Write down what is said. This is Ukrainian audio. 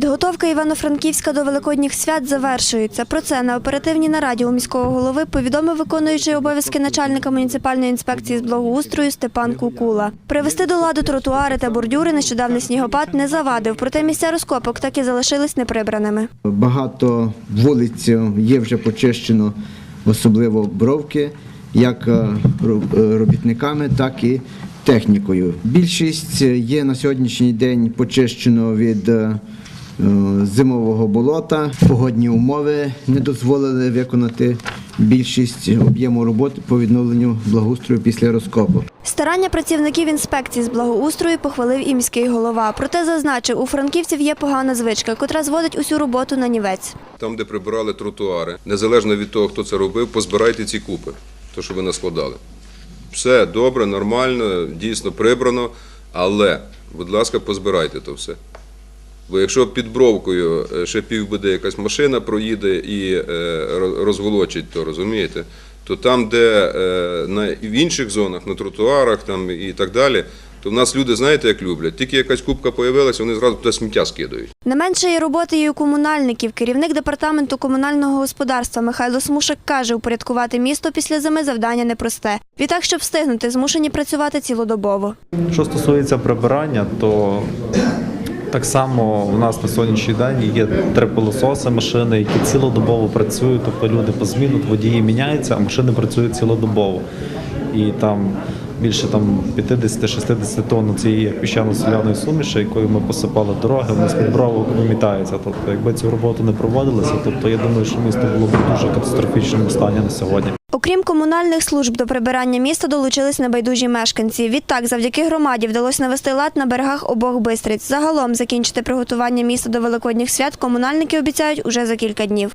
Підготовка Івано-Франківська до великодніх свят завершується. Про це на оперативній нараді у міського голови повідомив виконуючий обов'язки начальника муніципальної інспекції з благоустрою Степан Кукула. Привести до ладу тротуари та бордюри нещодавний снігопад не завадив, проте місця розкопок так і залишились неприбраними. Багато вулиць є вже почищено, особливо бровки, як е, е, робітниками, так і технікою. Більшість є на сьогоднішній день почищено від е, е, зимового болота. Погодні умови не дозволили виконати більшість об'єму роботи по відновленню благоустрою після розкопу. Старання працівників інспекції з благоустрою похвалив і міський голова. Проте зазначив, у франківців є погана звичка, котра зводить усю роботу на нівець. Там, де прибирали тротуари, незалежно від того, хто це робив, позбирайте ці купи, то, що ви наскладали. Все добре, нормально, дійсно прибрано, але, будь ласка, позбирайте то все. Бо якщо під бровкою е, ще півбіди якась машина проїде і е, роз- розголочить, то розумієте, то там, де е, на, в інших зонах, на тротуарах там, і так далі, то в нас люди, знаєте, як люблять. Тільки якась кубка появилася, вони зразу туди сміття скидають. Не менше є роботи і у комунальників. Керівник департаменту комунального господарства Михайло Смушик каже, упорядкувати місто після зими завдання непросте. Відтак, щоб встигнути, змушені працювати цілодобово. Що стосується прибирання, то так само у нас на сьогоднішній день є три пилососи машини, які цілодобово працюють, тобто люди по зміну, водії міняються, а машини працюють цілодобово. І там більше там 50-60 тонн цієї піщано-соляної суміші, якою ми посипали дороги, у нас під брову вимітається. Тобто, якби цю роботу не проводилося, тобто я думаю, що місто було б дуже катастрофічному стані на сьогодні. Окрім комунальних служб до прибирання міста долучились небайдужі мешканці. Відтак, завдяки громаді вдалося навести лад на берегах обох бистриць. Загалом закінчити приготування міста до великодніх свят комунальники обіцяють уже за кілька днів.